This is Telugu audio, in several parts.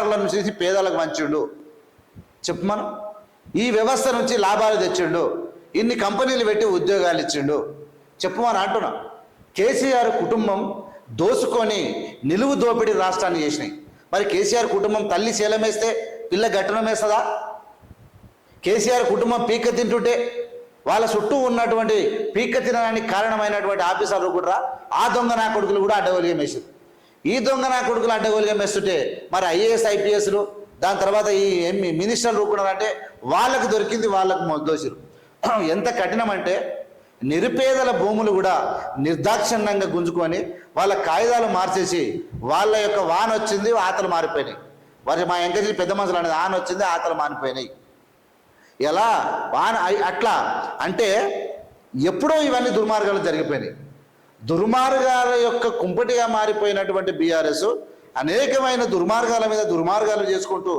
అధికారులను చేసి పేదలకు వంచిండు చెప్పమను? ఈ వ్యవస్థ నుంచి లాభాలు తెచ్చిండు. ఇన్ని కంపెనీలు పెట్టి ఉద్యోగాలు ఇచ్చిండు. చెప్పమని అంటున్నా. కేసీఆర్ కుటుంబం దోసుకొని నిలువు దోపిడీ రాష్ట్రాన్ని చేసినాయి. మరి కేసీఆర్ కుటుంబం తల్లి శీలమేస్తే పిల్ల గట్టనం వేస్తుందా? కేసీఆర్ కుటుంబం పీక తింటుంటే వాళ్ళ చుట్టూ ఉన్నటువంటి పీక తినడానికి కారణమైనటువంటి ఆఫీసర్లు కూడా ఆ దొంగ నా కొడుకులు కూడా అడ్డగోలుగా మేసారు ఈ దొంగ నా కొడుకులు అడ్డగోలుగా మెస్తుంటే మరి ఐఏఎస్ ఐపీఎస్లు దాని తర్వాత ఈ ఎంఈ మినిస్టర్లు అంటే వాళ్ళకు దొరికింది వాళ్ళకు దోషులు. ఎంత కఠినం అంటే నిరుపేదల భూములు కూడా నిర్దాక్షిణ్యంగా గుంజుకొని వాళ్ళ కాగితాలు మార్చేసి వాళ్ళ యొక్క వాన వచ్చింది ఆతలు మారిపోయినాయి. వారి మా ఎంకజీ పెద్ద మనుషులు అనేది ఆన వచ్చింది ఆతలు మారిపోయినాయి ఎలా? వాన అట్లా. అంటే ఎప్పుడో ఇవన్నీ దుర్మార్గాలు జరిగిపోయినాయి. దుర్మార్గాల యొక్క కుంపటిగా మారిపోయినటువంటి బీఆర్ఎస్ అనేకమైన దుర్మార్గాల మీద దుర్మార్గాలు చేసుకుంటూ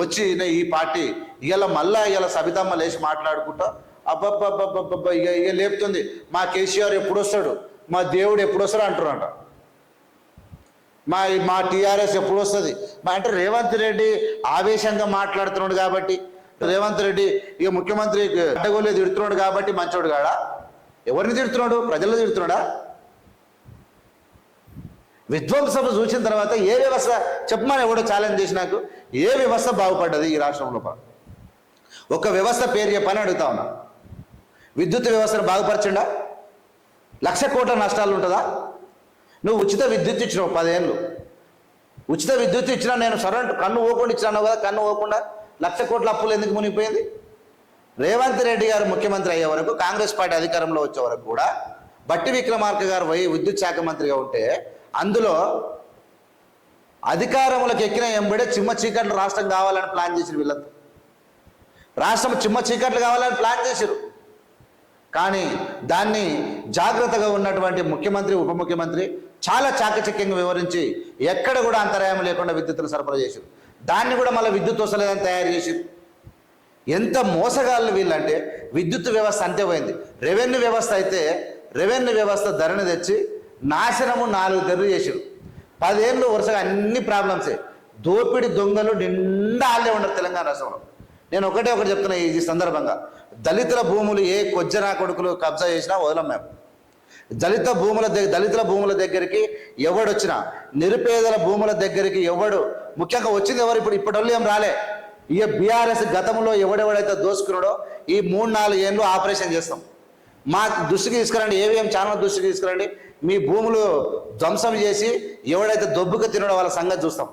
వచ్చి ఈ పార్టీ ఇవాళ మళ్ళా ఇవాళ సబితమ్మ లేచి మాట్లాడుకుంటా అబ్బబ్బబ్బబ్బబ్బ ఇక ఇక లేపుతుంది. మా కేసీఆర్ ఎప్పుడు వస్తాడు? మా దేవుడు ఎప్పుడు వస్తాడు అంటున్నాడు. మా మా టీఆర్ఎస్ ఎప్పుడు వస్తుంది? మా అంటే రేవంత్ రెడ్డి ఆవేశంగా మాట్లాడుతున్నాడు కాబట్టి రేవంత్ రెడ్డి ఇక ముఖ్యమంత్రి అడ్డగోలే తిడుతున్నాడు కాబట్టి మంచోడు కాడా? ఎవరిని తిడుతున్నాడు? ప్రజలు తిడుతున్నాడా? విధ్వంసము చూసిన తర్వాత ఏ వ్యవస్థ చెప్పమని ఎవడో ఛాలెంజ్ చేసి నాకు ఏ వ్యవస్థ బాగుపడ్డది ఈ రాష్ట్రంలో ఒక వ్యవస్థ పేరు చెప్పని అడుగుతా ఉన్నా. విద్యుత్ వ్యవస్థను బాగుపరచండా? లక్ష కోట్ల నష్టాలు ఉంటుందా? నువ్వు ఉచిత విద్యుత్ ఇచ్చినావు పదేళ్ళు. ఉచిత విద్యుత్ ఇచ్చినా నేను సరెంట్ కన్ను ఓకుండా ఇచ్చినాను కదా కన్ను ఓకుండా లక్ష కోట్ల అప్పులు ఎందుకు మునిగిపోయింది? రేవంత్ రెడ్డి గారు ముఖ్యమంత్రి అయ్యే వరకు కాంగ్రెస్ పార్టీ అధికారంలో వచ్చే వరకు కూడా బట్టి విక్రమార్క గారు పోయి విద్యుత్ శాఖ మంత్రిగా ఉంటే అందులో అధికారములకు ఎక్కిన ఎంబడే చిమ్మ చీకట్లు రాష్ట్రం కావాలని ప్లాన్ చేసిన వీళ్ళంతా. రాష్ట్రం చిమ్మ చీకట్లు కావాలని ప్లాన్ చేశారు కానీ దాన్ని జాగ్రత్తగా ఉన్నటువంటి ముఖ్యమంత్రి ఉప ముఖ్యమంత్రి చాలా చాకచక్యంగా వివరించి ఎక్కడ కూడా అంతరాయం లేకుండా విద్యుత్తును సరఫరా చేశారు దాన్ని కూడా మళ్ళీ విద్యుత్ వస్తలేదని తయారు చేశారు ఎంత మోసగాళ్ళు వీళ్ళంటే విద్యుత్ వ్యవస్థ అంతే పోయింది. రెవెన్యూ వ్యవస్థ అయితే రెవెన్యూ వ్యవస్థ ధరని తెచ్చి నాశనము నాలుగు తెర్రు చేసారు పదేళ్ళు వరుసగా అన్ని ప్రాబ్లమ్సే దోపిడి దొంగలు నిండా ఆళ్ళే ఉండరు తెలంగాణ రాష్ట్రంలో. నేను ఒకటే ఒకటి చెప్తున్నా ఈ సందర్భంగా. దళితుల భూములు ఏ కొజ్జనా కొడుకులు కబ్జా చేసినా వదలం మేము దళిత భూముల దగ్గర దళితుల భూముల దగ్గరికి ఎవడొచ్చినా నిరుపేదల భూముల దగ్గరికి ఎవడు ముఖ్యంగా వచ్చింది ఎవరు ఇప్పుడు ఇప్పటి ఏం రాలే. ఇక బీఆర్ఎస్ గతంలో ఎవడెవడైతే దోసుకున్నాడో ఈ మూడు నాలుగు ఏళ్ళు ఆపరేషన్ చేస్తాం. మా దృష్టికి తీసుకురండి ఏవిఎం ఛానల్ దృష్టికి తీసుకురండి. మీ భూములు ధ్వంసం చేసి ఎవడైతే దొబ్బుకు తినడో వాళ్ళ సంగతి చూస్తాం.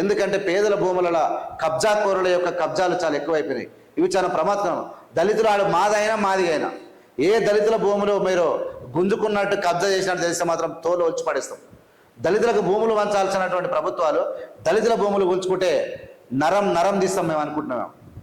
ఎందుకంటే పేదల భూములలో కబ్జా కోరుల యొక్క కబ్జాలు చాలా ఎక్కువైపోయినాయి. ఇవి చాలా ప్రమాదం దళితులు ఆడు మాదైనా మాది అయినా ఏ దళితుల భూములు మీరు గుంజుకున్నట్టు కబ్జా చేసినట్టు తెలిస్తే మాత్రం తోలు వచ్చి పడేస్తాం. దళితులకు భూములు వంచాల్సినటువంటి ప్రభుత్వాలు దళితుల భూములు ఉంచుకుంటే నరం నరం తీస్తాం మేము అనుకుంటున్నాం.